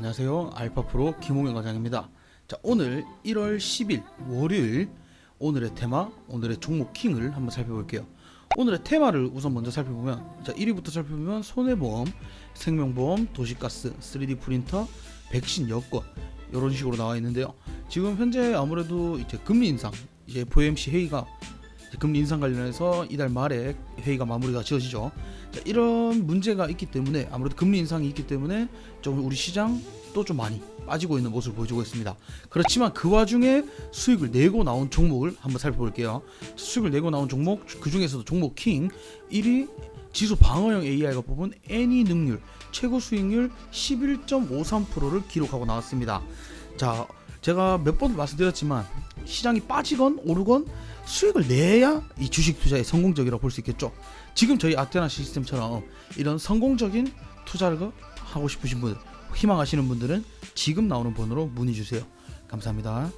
안녕하세요. 알파프로 김홍현 과장입니다. 자, 오늘 1월 10일 월요일 오늘의 테마, 오늘의 종목 킹을 한번 살펴볼게요. 오늘의 테마를 우선 먼저 살펴보면 자, 1위부터 살펴보면 손해보험, 생명보험, 도시가스, 3D 프린터, 백신 여권 이런 식으로 나와 있는데요. 지금 현재 아무래도 이제 금리 인상, 이제 FOMC 회의가 금리 인상 관련해서 이달 말에 회의가 마무리가 지어지죠. 자, 이런 문제가 있기 때문에 아무래도 금리 인상이 있기 때문에 좀 우리 시장 또 좀 많이 빠지고 있는 모습을 보여주고 있습니다. 그렇지만 그 와중에 수익을 내고 나온 종목을 한번 살펴볼게요. 수익을 내고 나온 종목 그 중에서도 종목 킹 1위 지수 방어형 AI가 뽑은 애니 능률 최고 수익률 11.53%를 기록하고 나왔습니다. 자, 제가 몇 번 말씀드렸지만 시장이 빠지건 오르건 수익을 내야 이 주식 투자에 성공적이라고 볼 수 있겠죠. 지금 저희 아테나 시스템처럼 이런 성공적인 투자를 하고 싶으신 분, 희망하시는 분들은 지금 나오는 번호로 문의 주세요. 감사합니다.